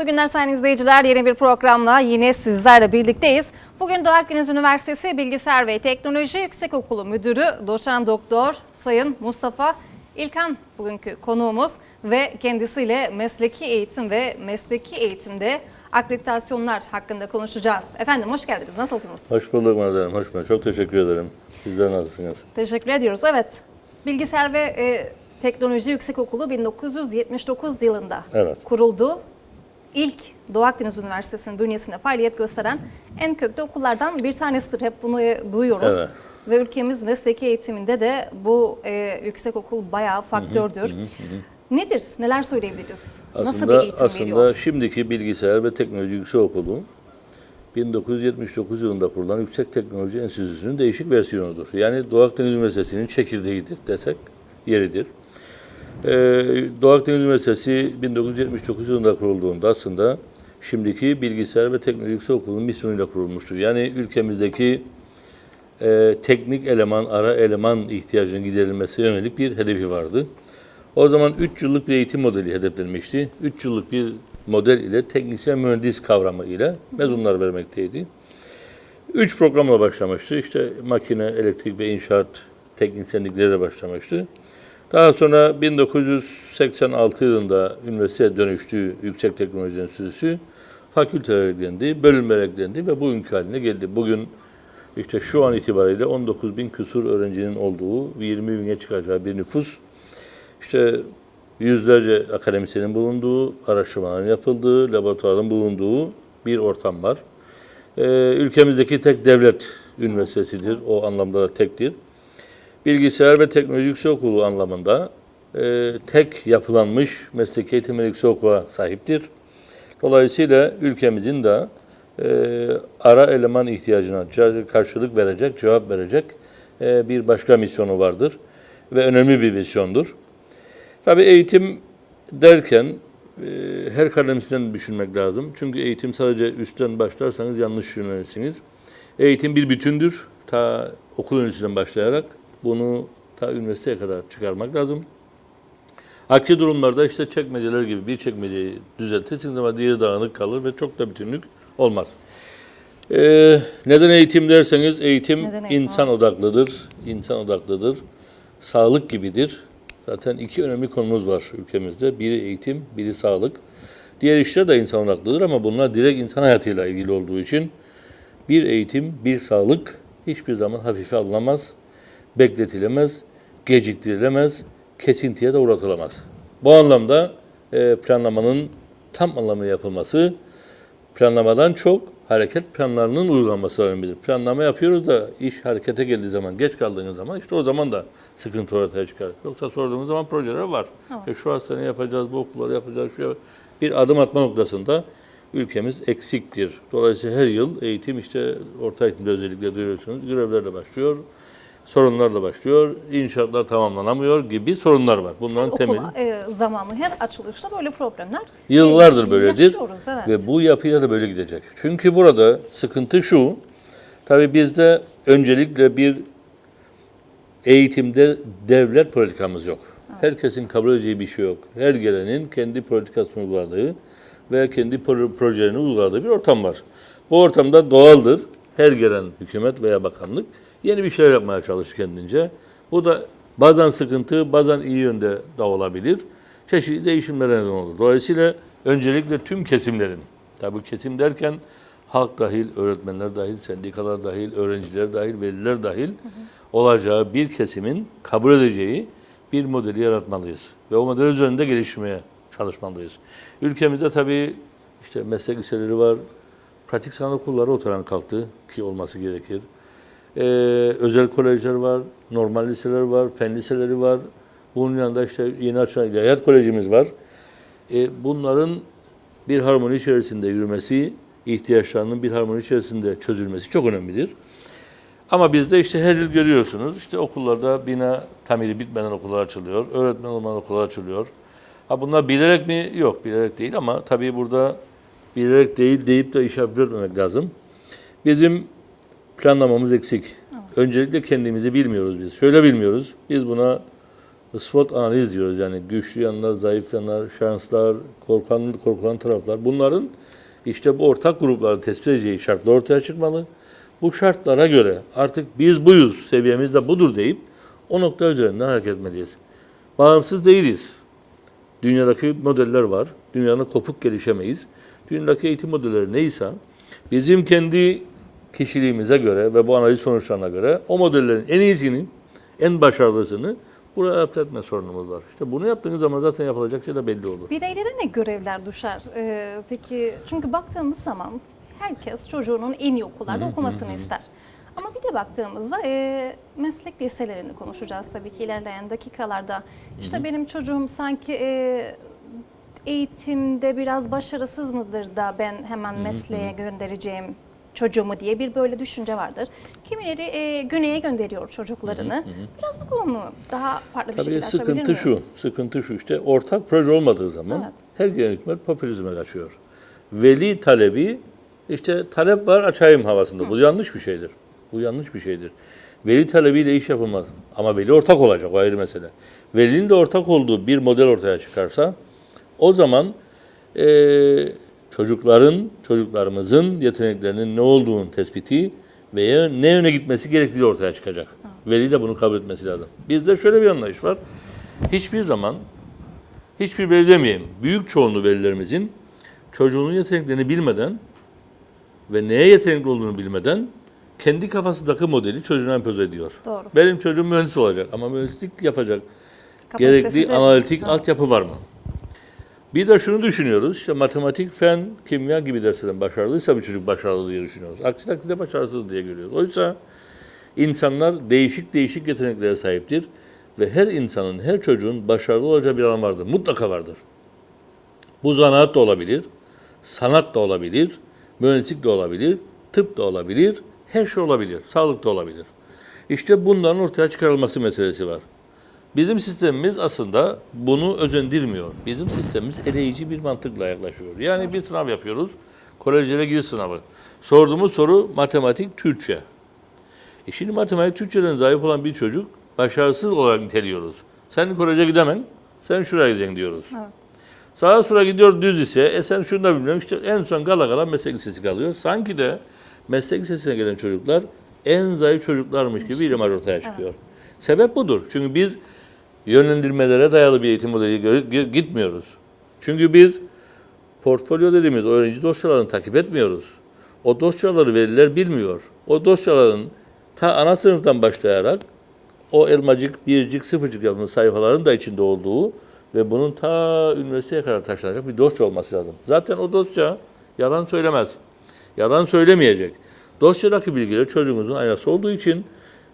Mutlu günler sayın izleyiciler. Yeni bir programla yine sizlerle birlikteyiz. Bugün Doğu Akdeniz Üniversitesi Bilgisayar ve Teknoloji Yüksekokulu Müdürü Doçent Doktor Sayın Mustafa İlkan bugünkü konuğumuz ve kendisiyle mesleki eğitim ve mesleki eğitimde akreditasyonlar hakkında konuşacağız. Efendim hoş geldiniz. Nasılsınız? Hoş bulduk Madem. Hoş bulduk. Çok teşekkür ederim. Sizler nasılsınız? Teşekkür ediyoruz. Evet. Bilgisayar ve e, Teknoloji Yüksekokulu 1979 yılında Evet. kuruldu. İlk Doğu Akdeniz Üniversitesi'nin bünyesinde faaliyet gösteren en köklü okullardan bir tanesidir. Hep bunu e, duyuyoruz. Evet. Ve ülkemiz mesleki eğitiminde de bu e, yüksekokul bayağı faktördür. Nedir? Neler söyleyebiliriz? Nasıl bir Aslında eğitim aslında veriyor? şimdiki Bilgisayar ve Teknoloji Yüksekokulu 1979 yılında kurulan Yüksek Teknoloji Enstitüsü'nün değişik versiyonudur. Yani Doğu Akdeniz Üniversitesi'nin çekirdeğidir desek yeridir. Ee, Doğu Akdeniz Üniversitesi 1979 yılında kurulduğunda aslında şimdiki Bilgisayar ve Teknoloji Yüksekokulu'nun misyonuyla kurulmuştur. Yani ülkemizdeki e, teknik eleman, ara eleman ihtiyacının giderilmesi yönelik bir hedefi vardı. O zaman 3 yıllık bir eğitim modeli hedeflenmişti. 3 yıllık bir model ile teknisyen mühendis kavramı ile mezunlar vermekteydi. 3 programla başlamıştı. İşte makine, elektrik ve inşaat teknisyenlikleriyle başlamıştı. Daha sonra 1986 yılında üniversiteye dönüştü Yüksek Teknoloji Enstitüsü. Fakülteler eklendi, bölümler eklendi ve bugünkü haline geldi. Bugün işte şu an itibariyle 19 bin küsur öğrencinin olduğu, 20 bine çıkacağı bir nüfus. İşte yüzlerce akademisyenin bulunduğu, araştırmaların yapıldığı, laboratuvarın bulunduğu bir ortam var. Ee, ülkemizdeki tek devlet üniversitesidir. O anlamda da tektir. Bilgisayar ve Teknoloji Yüksekokulu anlamında e, tek yapılanmış mesleki eğitim ve yüksekokula sahiptir. Dolayısıyla ülkemizin de e, ara eleman ihtiyacına karşılık verecek, cevap verecek e, bir başka misyonu vardır ve önemli bir misyondur. Tabii eğitim derken e, her kademesinden düşünmek lazım. Çünkü eğitim sadece üstten başlarsanız yanlış yönelirsiniz. Eğitim bir bütündür. Ta okul öncesinden başlayarak bunu ta üniversiteye kadar çıkarmak lazım. Aksi durumlarda işte çekmeceler gibi bir çekmeceyi düzeltirsiniz ama diğeri dağınık kalır ve çok da bütünlük olmaz. Ee, neden eğitim derseniz eğitim, Neden eğitim? insan odaklıdır. İnsan odaklıdır. Sağlık gibidir. Zaten iki önemli konumuz var ülkemizde. Biri eğitim, biri sağlık. Diğer işler de insan odaklıdır ama bunlar direkt insan hayatıyla ilgili olduğu için bir eğitim, bir sağlık hiçbir zaman hafife alınamaz, bekletilemez, geciktirilemez, kesintiye de uğratılamaz. Bu anlamda e, planlamanın tam anlamıyla yapılması, planlamadan çok hareket planlarının uygulanması önemlidir. Planlama yapıyoruz da iş harekete geldiği zaman, geç kaldığınız zaman işte o zaman da sıkıntı ortaya çıkar. Yoksa sorduğumuz zaman projeler var. İşte şu hastaneyi yapacağız, bu okulları yapacağız, şu bir adım atma noktasında ülkemiz eksiktir. Dolayısıyla her yıl eğitim işte orta eğitimde özellikle duyuyorsunuz görevlerle başlıyor, sorunlarla başlıyor, inşaatlar tamamlanamıyor gibi sorunlar var. Bunların temeli Okul e, zamanı her açılışta böyle problemler Yıllardır e, böyledir evet. ve bu yapıyla da böyle gidecek. Çünkü burada sıkıntı şu, tabii bizde öncelikle bir eğitimde devlet politikamız yok. Herkesin kabul edeceği bir şey yok. Her gelenin kendi politikasını uyguladığı ve kendi pro- projelerini uyguladığı bir ortam var. Bu ortamda doğaldır. Her gelen hükümet veya bakanlık yeni bir şeyler yapmaya çalışır kendince. Bu da bazen sıkıntı, bazen iyi yönde de olabilir. Çeşitli değişimlere neden olur. Dolayısıyla öncelikle tüm kesimlerin, tabi kesim derken halk dahil, öğretmenler dahil, sendikalar dahil, öğrenciler dahil, veliler dahil olacağı bir kesimin kabul edeceği bir modeli yaratmalıyız. Ve o model üzerinde gelişmeye çalışmalıyız. Ülkemizde tabii işte meslek liseleri var, pratik sanat okulları oturan kalktı ki olması gerekir. Ee, özel kolejler var, normal liseler var, fen liseleri var. Bunun yanında işte yeni açılan ilahiyat kolejimiz var. Ee, bunların bir harmoni içerisinde yürümesi, ihtiyaçlarının bir harmoni içerisinde çözülmesi çok önemlidir. Ama bizde işte her yıl görüyorsunuz işte okullarda bina tamiri bitmeden okullar açılıyor, öğretmen olmadan okullar açılıyor. Ha bunlar bilerek mi? Yok bilerek değil ama tabii burada bilerek değil deyip de iş etmemek lazım. Bizim planlamamız eksik. Öncelikle kendimizi bilmiyoruz biz. Şöyle bilmiyoruz. Biz buna SWOT analiz diyoruz yani güçlü yanlar, zayıf yanlar, şanslar, korkan, korkulan taraflar. Bunların işte bu ortak grupları tespit edeceği şartlar ortaya çıkmalı. Bu şartlara göre artık biz buyuz, seviyemiz de budur deyip o nokta üzerinden hareket etmeliyiz. Bağımsız değiliz. Dünyadaki modeller var. Dünyanın kopuk gelişemeyiz. Dünyadaki eğitim modelleri neyse bizim kendi kişiliğimize göre ve bu analiz sonuçlarına göre o modellerin en iyisini, en başarılısını buraya adapte etme sorunumuz var. İşte bunu yaptığınız zaman zaten yapılacak şey de belli olur. Bireylere ne görevler düşer? Ee, peki çünkü baktığımız zaman herkes çocuğunun en iyi okullarda okumasını ister. Ama bir de baktığımızda e, meslek liselerini konuşacağız tabii ki ilerleyen dakikalarda. İşte benim çocuğum sanki e, eğitimde biraz başarısız mıdır da ben hemen mesleğe göndereceğim çocuğumu diye bir böyle düşünce vardır. Kimileri e, güneye gönderiyor çocuklarını. Biraz bu konu daha farklı bir Tabii şekilde sıkıntı şu, sıkıntı şu işte ortak proje olmadığı zaman Evet. her genel hükümet popülizme kaçıyor. Veli talebi işte talep var açayım havasında. Bu yanlış bir şeydir. Bu yanlış bir şeydir. Veli talebiyle iş yapılmaz. Ama veli ortak olacak o ayrı mesele. Velinin de ortak olduğu bir model ortaya çıkarsa o zaman eee, çocukların, çocuklarımızın yeteneklerinin ne olduğunun tespiti veya ne yöne gitmesi gerektiği ortaya çıkacak. Veli de bunu kabul etmesi lazım. Bizde şöyle bir anlayış var. Hiçbir zaman, hiçbir veli demeyeyim, büyük çoğunluğu velilerimizin çocuğunun yeteneklerini bilmeden ve neye yetenekli olduğunu bilmeden kendi kafasındaki modeli çocuğuna empoze ediyor. Doğru. Benim çocuğum mühendis olacak ama mühendislik yapacak Kapasitesi gerekli de- analitik altyapı var mı? Bir de şunu düşünüyoruz, işte matematik, fen, kimya gibi derslerden başarılıysa bir çocuk başarılı diye düşünüyoruz. Aksi takdirde başarısız diye görüyoruz. Oysa insanlar değişik değişik yeteneklere sahiptir ve her insanın, her çocuğun başarılı olacağı bir alan vardır. Mutlaka vardır. Bu zanaat da olabilir, sanat da olabilir, mühendislik de olabilir, tıp da olabilir, her şey olabilir, sağlık da olabilir. İşte bunların ortaya çıkarılması meselesi var. Bizim sistemimiz aslında bunu özendirmiyor. Bizim sistemimiz eleyici bir mantıkla yaklaşıyor. Yani bir sınav yapıyoruz. Kolejlere giriş sınavı. Sorduğumuz soru matematik, Türkçe. E şimdi matematik, Türkçeden zayıf olan bir çocuk başarısız olarak niteliyoruz. Sen koleje gidemen, sen şuraya gideceksin diyoruz. Evet. Sağa sola gidiyor düz ise, e sen şunu da bilmiyorum işte en son gala gala meslek lisesi kalıyor. Sanki de meslek lisesine gelen çocuklar en zayıf çocuklarmış gibi bir imaj ortaya çıkıyor. Sebep budur. Çünkü biz yönlendirmelere dayalı bir eğitim modeli gitmiyoruz. Çünkü biz portfolyo dediğimiz öğrenci dosyalarını takip etmiyoruz. O dosyaları veliler bilmiyor. O dosyaların ta ana sınıftan başlayarak o elmacık, bircik, sıfırcık yapımı sayfaların da içinde olduğu ve bunun ta üniversiteye kadar taşınacak bir dosya olması lazım. Zaten o dosya yalan söylemez. Yalan söylemeyecek. Dosyadaki bilgiler çocuğumuzun aynası olduğu için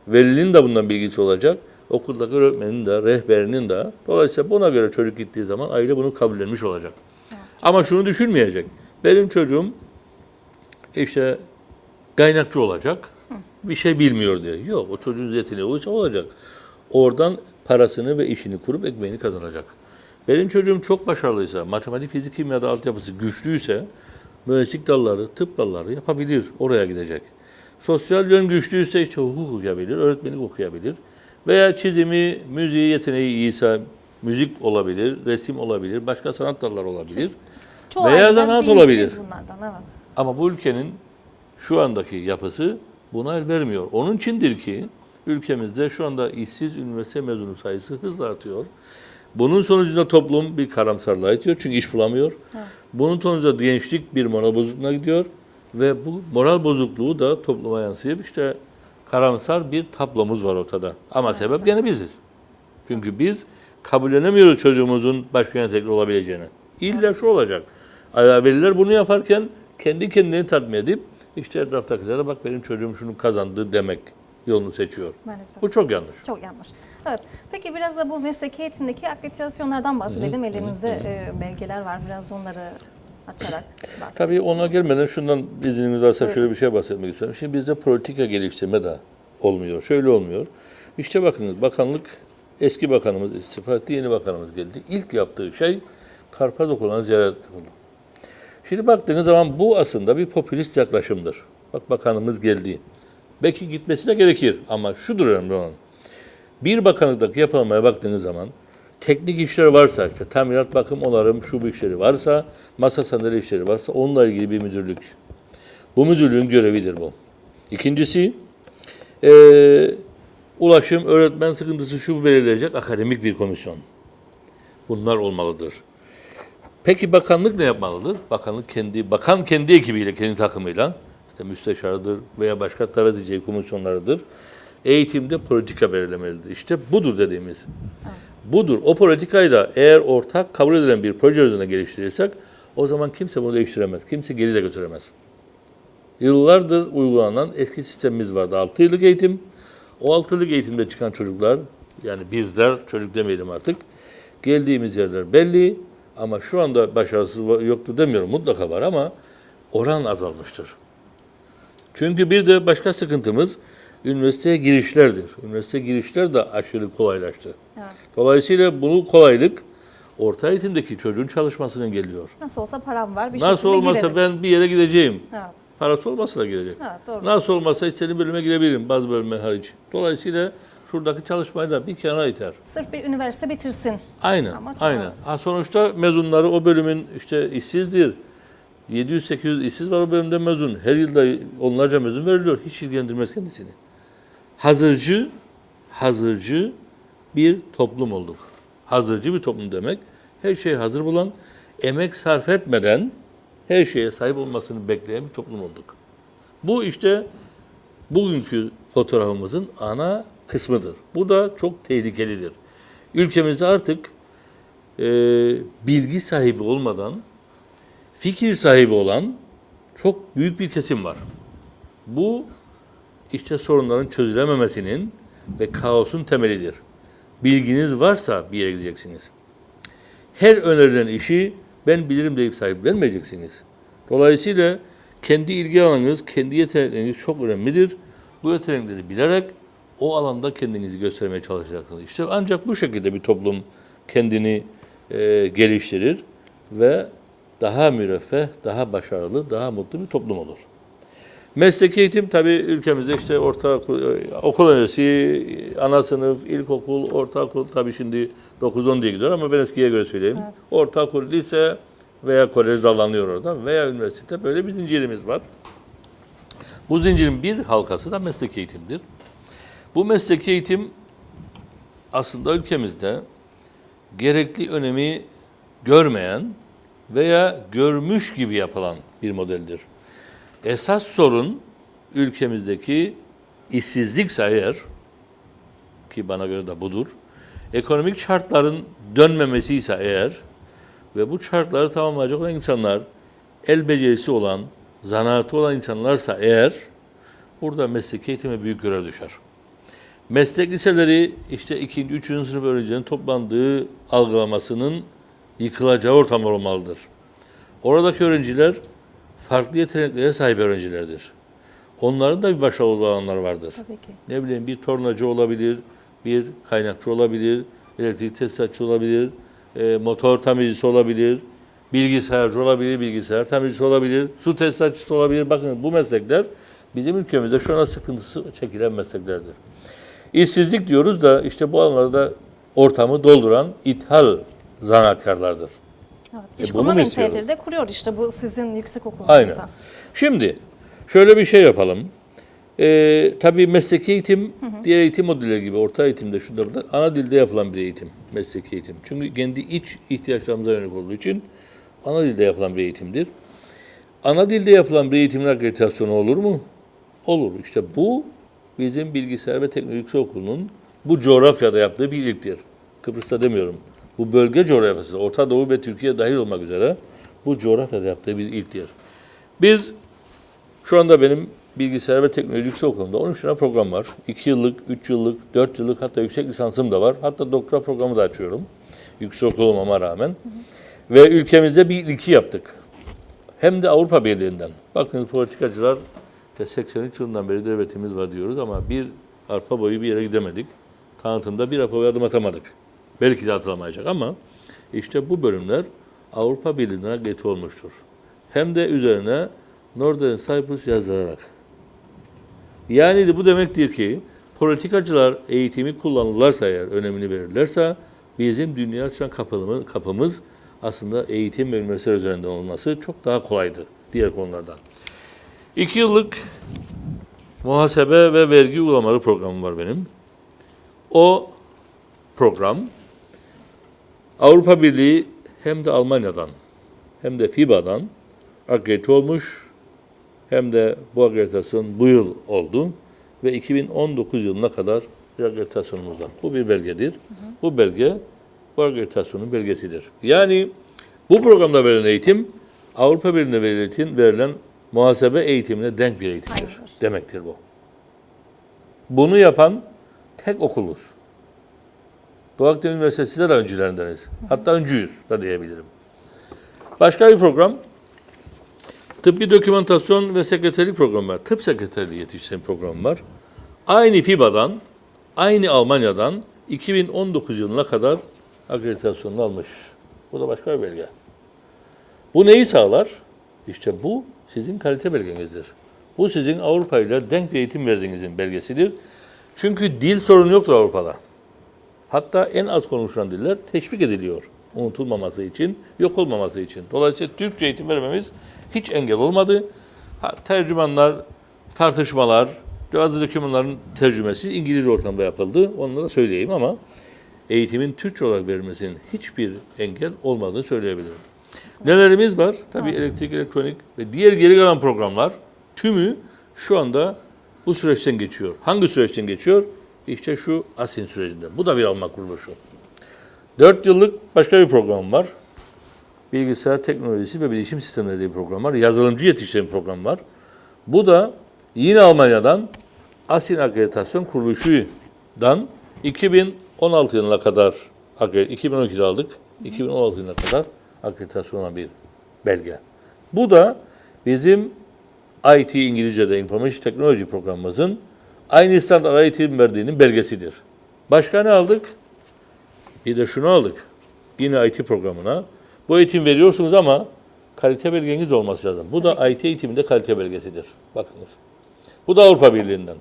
velinin de bundan bilgisi olacak. Okuldaki öğretmenin de, rehberinin de. Dolayısıyla buna göre çocuk gittiği zaman aile bunu kabullenmiş olacak. Ama şunu düşünmeyecek. Benim çocuğum işte kaynakçı olacak. Bir şey bilmiyor diye. Yok o çocuğun yeteneği oysa olacak. Oradan parasını ve işini kurup ekmeğini kazanacak. Benim çocuğum çok başarılıysa, matematik, fizik, kimyada altyapısı güçlüyse mühendislik dalları, tıp dalları yapabilir. Oraya gidecek. Sosyal yön güçlüyse işte hukuk okuyabilir, öğretmenlik okuyabilir. Veya çizimi, müziği yeteneği iyiyse müzik olabilir, resim olabilir, başka sanat dalları olabilir. Çoğu Veya bilinçsiz olabilir. bunlardan evet. Ama bu ülkenin şu andaki yapısı buna el vermiyor. Onun içindir ki ülkemizde şu anda işsiz üniversite mezunu sayısı hızla artıyor. Bunun sonucunda toplum bir karamsarlığa itiyor çünkü iş bulamıyor. Bunun sonucunda gençlik bir moral bozukluğuna gidiyor ve bu moral bozukluğu da topluma yansıyıp işte karamsar bir tablomuz var ortada. Ama sebep gene biziz. Çünkü biz kabullenemiyoruz çocuğumuzun başka yetenekli olabileceğini. İlla şu olacak. Veliler bunu yaparken kendi kendini tatmin edip işte etraftakilere bak benim çocuğum şunu kazandı demek yolunu seçiyor. Maalesef. Bu çok yanlış. Çok yanlış. Evet. Peki biraz da bu mesleki eğitimdeki akreditasyonlardan bahsedelim. Elimizde e, belgeler var. Biraz onları bahsedelim. Tabii ona gelmeden şundan izniniz varsa şöyle bir şey bahsetmek istiyorum. Şimdi bizde politika geliştirme de olmuyor. Şöyle olmuyor. İşte bakınız bakanlık eski bakanımız istifa etti, yeni bakanımız geldi. İlk yaptığı şey Karpaz Okulu'na ziyaret oldu. Şimdi baktığınız zaman bu aslında bir popülist yaklaşımdır. Bak bakanımız geldi. Belki gitmesine gerekir ama şudur önemli olan. Bir bakanlıktaki yapılmaya baktığınız zaman teknik işler varsa, işte tamirat, bakım, onarım, şu bu işleri varsa, masa sandalye işleri varsa onunla ilgili bir müdürlük. Bu müdürlüğün görevidir bu. İkincisi, eee, ulaşım, öğretmen sıkıntısı şu belirleyecek akademik bir komisyon. Bunlar olmalıdır. Peki bakanlık ne yapmalıdır? Bakanlık kendi, bakan kendi ekibiyle, kendi takımıyla, işte müsteşarıdır veya başka davet edeceği komisyonlarıdır. Eğitimde politika belirlemelidir. İşte budur dediğimiz. Budur. O politikayı da eğer ortak kabul edilen bir proje üzerine geliştirirsek o zaman kimse bunu değiştiremez. Kimse geri de götüremez. Yıllardır uygulanan eski sistemimiz vardı. 6 yıllık eğitim. O 6 yıllık eğitimde çıkan çocuklar, yani bizler, çocuk demeyelim artık, geldiğimiz yerler belli ama şu anda başarısız yoktu demiyorum, mutlaka var ama oran azalmıştır. Çünkü bir de başka sıkıntımız üniversiteye girişlerdir. Üniversite girişler de aşırı kolaylaştı. Evet. Dolayısıyla bunu kolaylık orta eğitimdeki çocuğun çalışmasını engelliyor. Nasıl olsa param var bir Nasıl olmasa girerim. ben bir yere gideceğim. Evet. Parası olmasa da gidecek. Evet, doğru. Nasıl olmasa istediğim bölüme girebilirim bazı bölümler hariç. Dolayısıyla şuradaki çalışmayı da bir kenara iter. Sırf bir üniversite bitirsin. Aynen, Ama tamam. aynen. Ha sonuçta mezunları o bölümün işte işsizdir. 700-800 işsiz var o bölümde mezun. Her yılda onlarca mezun veriliyor. Hiç ilgilendirmez kendisini. Hazırcı, hazırcı bir toplum olduk. Hazırcı bir toplum demek. Her şeyi hazır bulan, emek sarf etmeden her şeye sahip olmasını bekleyen bir toplum olduk. Bu işte bugünkü fotoğrafımızın ana kısmıdır. Bu da çok tehlikelidir. Ülkemizde artık e, bilgi sahibi olmadan fikir sahibi olan çok büyük bir kesim var. Bu işte sorunların çözülememesinin ve kaosun temelidir. Bilginiz varsa bir yere gideceksiniz. Her önerilen işi ben bilirim deyip sahiplenmeyeceksiniz. Dolayısıyla kendi ilgi alanınız, kendi yetenekleriniz çok önemlidir. Bu yetenekleri bilerek o alanda kendinizi göstermeye çalışacaksınız. İşte ancak bu şekilde bir toplum kendini e, geliştirir ve daha müreffeh, daha başarılı, daha mutlu bir toplum olur. Mesleki eğitim tabii ülkemizde işte orta okul öncesi, ana sınıf, ilkokul, ortaokul tabii şimdi 9-10 diye gidiyor ama ben eskiye göre söyleyeyim. Ortaokul, lise veya kolej dallanıyor orada veya üniversite böyle bir zincirimiz var. Bu zincirin bir halkası da mesleki eğitimdir. Bu mesleki eğitim aslında ülkemizde gerekli önemi görmeyen veya görmüş gibi yapılan bir modeldir. Esas sorun ülkemizdeki işsizlikse eğer, ki bana göre de budur, ekonomik şartların dönmemesi ise eğer ve bu şartları tamamlayacak olan insanlar, el becerisi olan, zanaatı olan insanlarsa eğer, burada mesleki eğitime büyük görev düşer. Meslek liseleri işte ikinci, üçüncü sınıf öğrencilerin toplandığı algılamasının yıkılacağı ortamlar olmalıdır. Oradaki öğrenciler farklı yeteneklere sahip öğrencilerdir. Onların da bir başarılı alanlar vardır. Tabii ki. Ne bileyim bir tornacı olabilir, bir kaynakçı olabilir, elektrik tesisatçı olabilir, e, motor tamircisi olabilir, bilgisayarcı olabilir, bilgisayar tamircisi olabilir, su tesisatçısı olabilir. Bakın bu meslekler bizim ülkemizde şu an sıkıntısı çekilen mesleklerdir. İşsizlik diyoruz da işte bu alanlarda ortamı dolduran ithal zanaatkarlardır. Evet. E, bunu mu istiyoruz? de kuruyor işte bu sizin yüksek okulunuzda. Aynen. Şimdi şöyle bir şey yapalım. Ee, tabii mesleki eğitim, diğer eğitim modelleri gibi orta eğitimde şunda burada ana dilde yapılan bir eğitim, mesleki eğitim. Çünkü kendi iç ihtiyaçlarımıza yönelik olduğu için ana dilde yapılan bir eğitimdir. Ana dilde yapılan bir eğitimin akreditasyonu olur mu? Olur. İşte bu bizim Bilgisayar ve Teknoloji Okulu'nun bu coğrafyada yaptığı bir ilktir. Kıbrıs'ta demiyorum. Bu bölge coğrafyası, Orta Doğu ve Türkiye dahil olmak üzere bu coğrafyada yaptığı bir ilktir. Biz şu anda benim Bilgisayar ve Teknoloji Yüksek Okulu'nda 13 tane program var. 2 yıllık, 3 yıllık, 4 yıllık hatta yüksek lisansım da var. Hatta doktora programı da açıyorum. Yüksek okul olmama rağmen. Ve ülkemizde bir ilki yaptık. Hem de Avrupa Birliği'nden. Bakın politikacılar işte 83 yılından beri devletimiz var diyoruz ama bir arpa boyu bir yere gidemedik. Tanıtımda bir arpa boyu adım atamadık. Belki de atılamayacak ama işte bu bölümler Avrupa Birliği'nden akredite olmuştur. Hem de üzerine Northern Cyprus yazdırarak. Yani de bu demektir ki politikacılar eğitimi kullanırlarsa eğer, önemini verirlerse bizim dünya açan kapımız, kapımız aslında eğitim ve üniversiteler üzerinden olması çok daha kolaydır diğer konulardan. İki yıllık muhasebe ve vergi uygulamaları programım var benim. O program Avrupa Birliği hem de Almanya'dan hem de FIBA'dan akredite olmuş hem de bu akreditasyon bu yıl oldu ve 2019 yılına kadar bir akreditasyonumuz var. Bu bir belgedir. Bu belge bu akreditasyonun belgesidir. Yani bu programda verilen eğitim Avrupa Birliği'ne verilen, verilen muhasebe eğitimine denk bir eğitimdir. Hayırdır. Demektir bu. Bunu yapan tek okuluz. Doğu Akdeniz Üniversitesi de öncülerindeniz. Hatta öncüyüz da diyebilirim. Başka bir program. Tıbbi dokümantasyon ve sekreterlik programı var. Tıp sekreterliği yetiştiren program var. Aynı FIBA'dan, aynı Almanya'dan 2019 yılına kadar akreditasyonunu almış. Bu da başka bir belge. Bu neyi sağlar? İşte bu sizin kalite belgenizdir. Bu sizin Avrupa ile denk bir eğitim verdiğinizin belgesidir. Çünkü dil sorunu yoktur Avrupa'da. Hatta en az konuşulan diller teşvik ediliyor. Unutulmaması için, yok olmaması için. Dolayısıyla Türkçe eğitim vermemiz hiç engel olmadı. Ha, tercümanlar, tartışmalar, bazı dokümanların tercümesi İngilizce ortamda yapıldı. Onları da söyleyeyim ama eğitimin Türkçe olarak verilmesinin hiçbir engel olmadığını söyleyebilirim. Nelerimiz var? Tabii elektrik, elektronik ve diğer geri kalan programlar tümü şu anda bu süreçten geçiyor. Hangi süreçten geçiyor? İşte şu ASIN sürecinden. Bu da bir Alman kuruluşu. 4 yıllık başka bir program var. Bilgisayar teknolojisi ve bilişim sistemleri diye bir program var. Yazılımcı yetiştiren program var. Bu da yine Almanya'dan ASIN Akreditasyon Kuruluşu'dan 2016 yılına kadar, 2012'de aldık, 2016 yılına kadar akreditasyon olan bir belge. Bu da bizim IT İngilizce'de Information Technology programımızın aynı standart eğitim verdiğinin belgesidir. Başka ne aldık? Bir de şunu aldık. Yine IT programına. Bu eğitim veriyorsunuz ama kalite belgeniz olması lazım. Bu da IT eğitiminde kalite belgesidir. Bakınız. Bu da Avrupa Birliği'nden.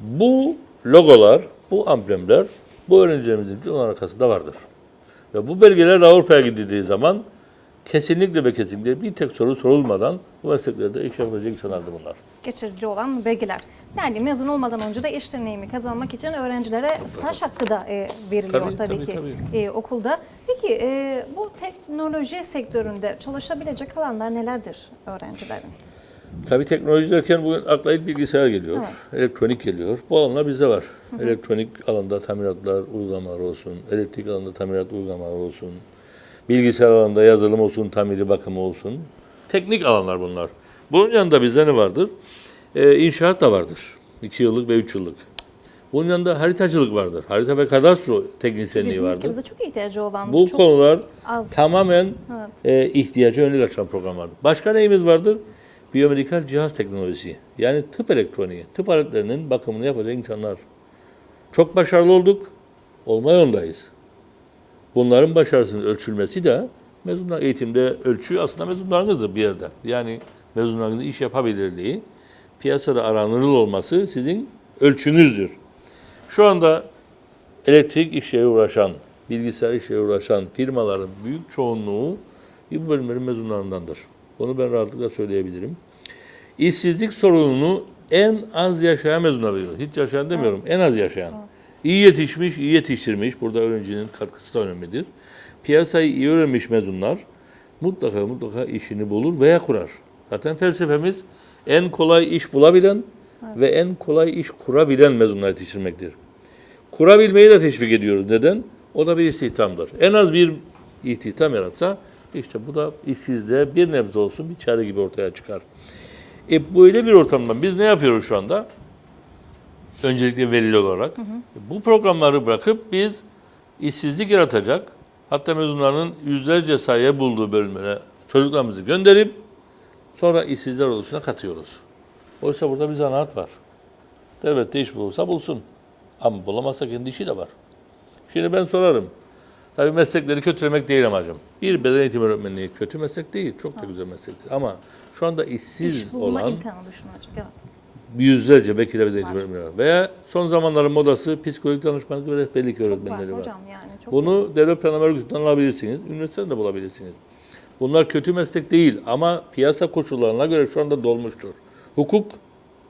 Bu logolar, bu amblemler bu öğrencilerimizin onun arkasında vardır. Ve bu belgeler Avrupa'ya gidildiği zaman kesinlikle ve kesinlikle bir tek soru sorulmadan bu mesleklerde iş yapabilecek insanlardı bunlar. Geçirici olan belgeler. Yani mezun olmadan önce de iş deneyimi kazanmak için öğrencilere staj hakkı da e, veriliyor Tabii, tabii, tabii, ki tabii. e, okulda. Peki e, bu teknoloji sektöründe çalışabilecek alanlar nelerdir öğrencilerin? Tabii teknoloji derken bugün akla ilk bilgisayar geliyor, elektronik geliyor. Bu alanlar bizde var. Elektronik alanda tamiratlar, uygulamalar olsun, elektrik alanında tamirat uygulamalar olsun, bilgisayar alanında yazılım olsun, tamiri bakımı olsun. Teknik alanlar bunlar. Bunun yanında bizde ne vardır? Ee, inşaat da vardır. 2 yıllık ve 3 yıllık. Bunun yanında haritacılık vardır. Harita ve kadastro teknisyenliği Bizim vardır. ülkemizde çok ihtiyacı olan Bu çok konular az. tamamen e, ihtiyaca yönelik açılan programlar. Başka neyimiz vardır? Biyomedikal cihaz teknolojisi. Yani tıp elektroniği, tıp aletlerinin bakımını yapacak insanlar. Çok başarılı olduk, olma yolundayız. Bunların başarısının ölçülmesi de mezunlar eğitimde ölçü aslında mezunlarınızdır bir yerde. Yani mezunlarınızın iş yapabilirliği, piyasada aranırıl olması sizin ölçünüzdür. Şu anda elektrik işle uğraşan, bilgisayar işle uğraşan firmaların büyük çoğunluğu bu bölümlerin mezunlarındandır. Bunu ben rahatlıkla söyleyebilirim. İşsizlik sorununu en az yaşayan mezunlar veriyor. Hiç yaşayan demiyorum, en az yaşayan. İyi yetişmiş, iyi yetiştirmiş, burada öğrencinin katkısı da önemlidir. Piyasayı iyi öğrenmiş mezunlar mutlaka mutlaka işini bulur veya kurar. Zaten felsefemiz en kolay iş bulabilen ve en kolay iş kurabilen mezunlar yetiştirmektir. Kurabilmeyi de teşvik ediyoruz. Neden? O da bir istihdamdır. En az bir istihdam yaratsa işte bu da işsizliğe bir nebze olsun bir çare gibi ortaya çıkar. E böyle bir ortamda biz ne yapıyoruz şu anda? Öncelikle verili olarak. Bu programları bırakıp biz işsizlik yaratacak, hatta mezunların yüzlerce sayı bulduğu bölümlere çocuklarımızı gönderip sonra işsizler ordusuna katıyoruz. Oysa burada bir zanaat var. Devlet de iş bulursa bulsun. Ama bulamazsa kendi işi de var. Şimdi ben sorarım. Tabii meslekleri kötülemek değil amacım. Bir beden eğitimi öğretmenliği kötü meslek değil. Çok da güzel meslektir. Ama şu anda işsiz İş bulma olan imkanı düşünecek. Evet. yüzlerce belki de eğitim öğretmenleri var. Veya son zamanların modası psikolojik danışmanlık ve rehberlik Çok var öğretmenleri var. hocam yani. Çok Bunu devlet planlama örgütünden alabilirsiniz. Üniversiteden de bulabilirsiniz. Bunlar kötü meslek değil ama piyasa koşullarına göre şu anda dolmuştur. Hukuk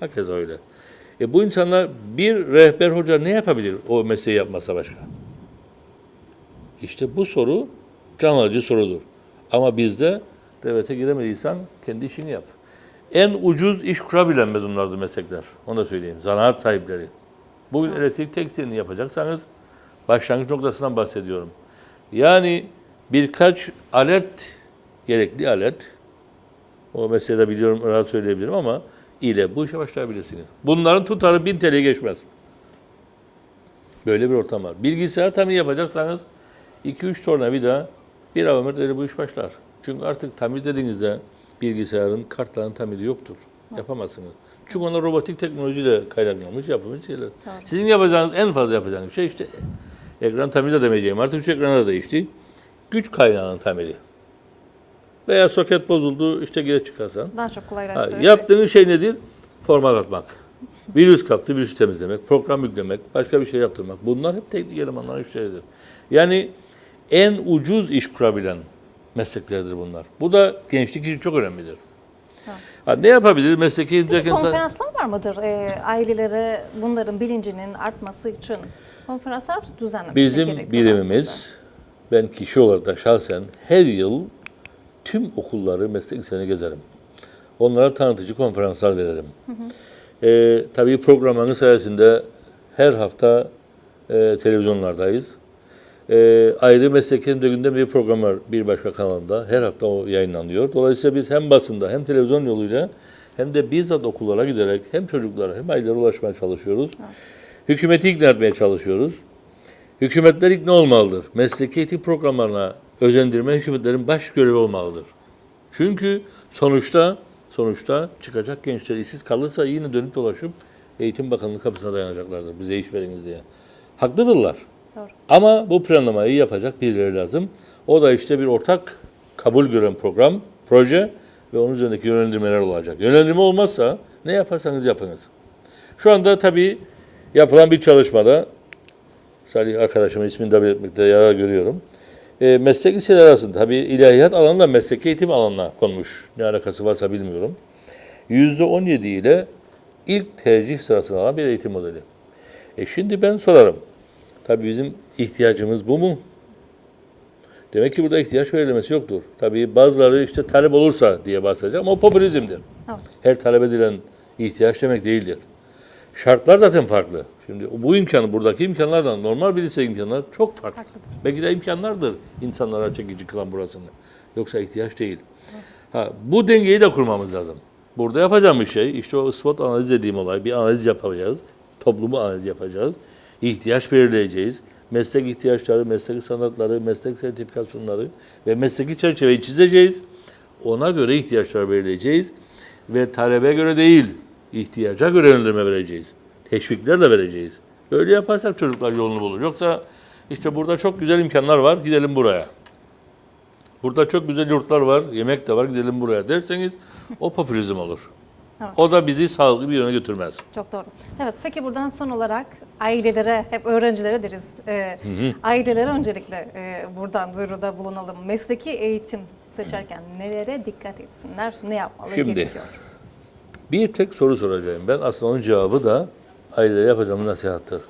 hakeza öyle. E bu insanlar bir rehber hoca ne yapabilir o mesleği yapmasa başka? İşte bu soru can alıcı sorudur. Ama bizde devlete giremediysen kendi işini yap. En ucuz iş kurabilen mezunlardı meslekler. Onu da söyleyeyim. Zanaat sahipleri. Bugün elektrik tekstilini yapacaksanız başlangıç noktasından bahsediyorum. Yani birkaç alet, gerekli alet, o meseleyi biliyorum, rahat söyleyebilirim ama ile bu işe başlayabilirsiniz. Bunların tutarı 1000 TL'ye geçmez. Böyle bir ortam var. Bilgisayar tamir yapacaksanız 2-3 tornavida bir avametreli bu iş başlar. Çünkü artık tamir dediğinizde bilgisayarın, kartların tamiri yoktur. Yapamazsınız. Çünkü onlar robotik teknolojiyle kaynaklanmış yapılmış şeyler. Sizin yapacağınız en fazla yapacağınız şey işte ekran tamiri de demeyeceğim. Artık şu ekranlar da değişti. Güç kaynağının tamiri. Veya soket bozuldu işte geri çıkarsan. Daha çok Ha, kolaylaştırıyor. yaptığın şey nedir? Format atmak. Virüs kaptı, virüs temizlemek, program yüklemek, başka bir şey yaptırmak. Bunlar hep teknik elemanların işleridir. Yani en ucuz iş kurabilen mesleklerdir bunlar. Bu da gençlik için çok önemlidir. Ha, ne yapabilir mesleki Peki derken konferanslar var mıdır e, ailelere bunların bilincinin artması için? Konferanslar düzenlemek Bizim gerekiyor birimimiz, aslında. ben kişi olarak da şahsen her yıl tüm okulları meslek liselerine gezerim. Onlara tanıtıcı konferanslar veririm. Ee, tabii programların sayesinde her hafta e, televizyonlardayız. Ee, ayrı mesleklerimde gündem bir program var bir başka kanalda. Her hafta o yayınlanıyor. Dolayısıyla biz hem basında hem televizyon yoluyla hem de bizzat okullara giderek hem çocuklara hem ailelere ulaşmaya çalışıyoruz. Hükümeti ikna etmeye çalışıyoruz. Hükümetler ikna olmalıdır. Mesleki eğitim programlarına özendirme hükümetlerin baş görevi olmalıdır. Çünkü sonuçta sonuçta çıkacak gençler işsiz kalırsa yine dönüp dolaşıp Eğitim Bakanlığı kapısına dayanacaklardır. Bize iş veriniz diye. Haklıdırlar. Doğru. Ama bu planlamayı yapacak birileri lazım. O da işte bir ortak kabul gören program, proje ve onun üzerindeki yönlendirmeler olacak. Yönlendirme olmazsa ne yaparsanız yapınız. Şu anda tabii yapılan bir çalışmada Salih arkadaşımın ismini de belirtmekte yarar görüyorum. E, meslek liseleri arasında tabii ilahiyat alanında meslek eğitim alanına konmuş. Ne alakası varsa bilmiyorum. %17 ile ilk tercih sırasını alan bir eğitim modeli. E şimdi ben sorarım. Tabii bizim ihtiyacımız bu mu? Demek ki burada ihtiyaç verilmesi yoktur. Tabii bazıları işte talep olursa diye bahsedeceğim ama o popülizmdir. Evet. Her talep edilen ihtiyaç demek değildir. Şartlar zaten farklı. Şimdi bu imkanı, buradaki imkanlardan normal bir lise imkanları çok farklı. Belki de imkanlardır insanlara çekici kılan burasını. Yoksa ihtiyaç değil. Ha, bu dengeyi de kurmamız lazım. Burada yapacağımız şey işte o SWOT analiz dediğim olay. Bir analiz yapacağız. Toplumu analiz yapacağız. İhtiyaç belirleyeceğiz. Meslek ihtiyaçları, meslek sanatları, meslek sertifikasyonları ve mesleki çerçeveyi çizeceğiz. Ona göre ihtiyaçlar belirleyeceğiz. Ve talebe göre değil, ihtiyaca göre yönlendirme vereceğiz. Teşvikler de vereceğiz. Böyle yaparsak çocuklar yolunu bulur. Yoksa işte burada çok güzel imkanlar var, gidelim buraya. Burada çok güzel yurtlar var, yemek de var, gidelim buraya derseniz o popülizm olur. Evet. O da bizi sağlıklı bir yöne götürmez. Çok doğru. Evet peki buradan son olarak ailelere, hep öğrencilere deriz. Ee, ailelere öncelikle e, buradan duyuruda bulunalım. Mesleki eğitim seçerken nelere dikkat etsinler, ne yapmalı Şimdi, gerekiyor? Bir tek soru soracağım. Ben aslında onun cevabı da ailelere yapacağım nasihattır.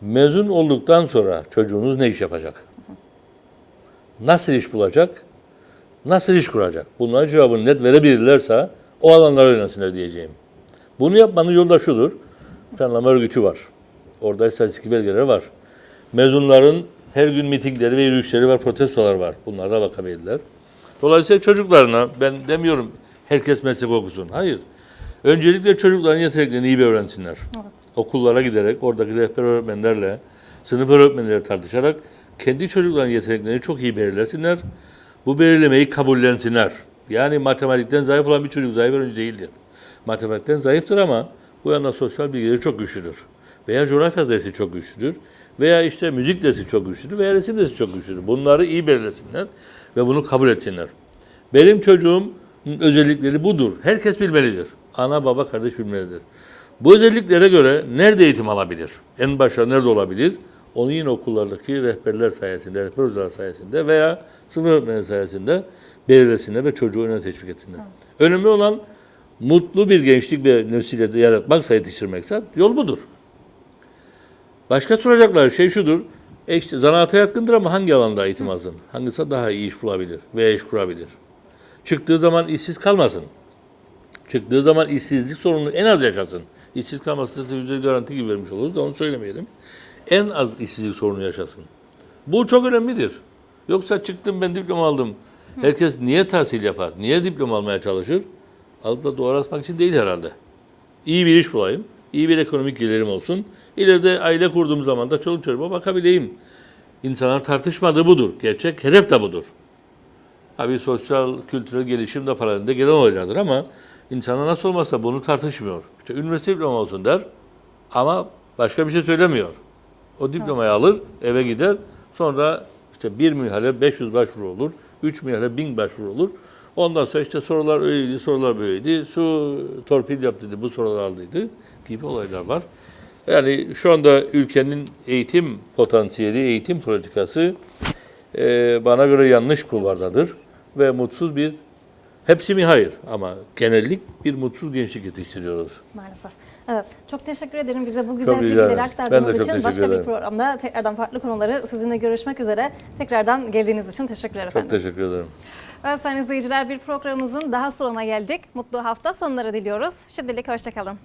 Mezun olduktan sonra çocuğunuz ne iş yapacak? Nasıl iş bulacak? Nasıl iş kuracak? Bunların cevabını net verebilirlerse o alanlara yönelsinler diyeceğim. Bunu yapmanın yolu da şudur. Planlama örgütü var. Orada istatistik belgeleri var. Mezunların her gün mitingleri ve yürüyüşleri var, protestolar var. Bunlara bakabilirler. Dolayısıyla çocuklarına, ben demiyorum herkes meslek okusun. Hayır. Öncelikle çocukların yeteneklerini iyi bir öğrensinler. Evet. Okullara giderek, oradaki rehber öğretmenlerle, sınıf öğretmenleri tartışarak kendi çocukların yeteneklerini çok iyi belirlesinler. Bu belirlemeyi kabullensinler. Yani matematikten zayıf olan bir çocuk zayıf öğrenci değildir. Matematikten zayıftır ama bu yana sosyal bilgileri çok güçlüdür. Veya coğrafya dersi çok güçlüdür. Veya işte müzik dersi çok güçlüdür. Veya resim dersi çok güçlüdür. Bunları iyi belirlesinler ve bunu kabul etsinler. Benim çocuğumun özellikleri budur. Herkes bilmelidir. Ana, baba, kardeş bilmelidir. Bu özelliklere göre nerede eğitim alabilir? En başta nerede olabilir? Onu yine okullardaki rehberler sayesinde, rehber hocalar sayesinde veya sınıf öğretmeni sayesinde belirlesinler ve çocuğu öne teşvik etsinler. Önemli olan mutlu bir gençlik ve nesil yaratmaksa, yetiştirmekse yol budur. Başka soracaklar şey şudur. E işte zanaata yatkındır ama hangi alanda eğitim alsın? Hangisi daha iyi iş bulabilir veya iş kurabilir? Çıktığı zaman işsiz kalmasın. Çıktığı zaman işsizlik sorununu en az yaşasın. İşsiz kalması da yüzde garanti gibi vermiş oluruz da onu söylemeyelim. En az işsizlik sorunu yaşasın. Bu çok önemlidir. Yoksa çıktım ben diploma aldım. Herkes niye tahsil yapar? Niye diploma almaya çalışır? Alıp da duvar asmak için değil herhalde. İyi bir iş bulayım. iyi bir ekonomik gelirim olsun. İleride aile kurduğum zaman da çoluk çocuğuma bakabileyim. İnsanlar tartışmadığı budur. Gerçek hedef de budur. Tabii sosyal, kültürel gelişim de paralelinde gelen olaylardır ama insana nasıl olmazsa bunu tartışmıyor. İşte üniversite diploma olsun der ama başka bir şey söylemiyor. O diplomayı alır, eve gider. Sonra işte bir mihale 500 başvuru olur, 3 mihale 1000 başvuru olur. Ondan sonra işte sorular öyleydi, sorular böyleydi. Su torpil yaptıydı, bu sorular aldıydı gibi olaylar var. Yani şu anda ülkenin eğitim potansiyeli, eğitim politikası e, bana göre yanlış kulvardadır ve mutsuz bir hepsi mi hayır ama genellik bir mutsuz gençlik yetiştiriyoruz. Maalesef. Evet. Çok teşekkür ederim bize bu güzel bilgileri aktardığınız için. Başka bir ederim. programda tekrardan farklı konuları sizinle görüşmek üzere. Tekrardan geldiğiniz için teşekkürler efendim. Çok teşekkür ederim. Evet sayın izleyiciler bir programımızın daha sonuna geldik. Mutlu hafta sonları diliyoruz. Şimdilik hoşçakalın.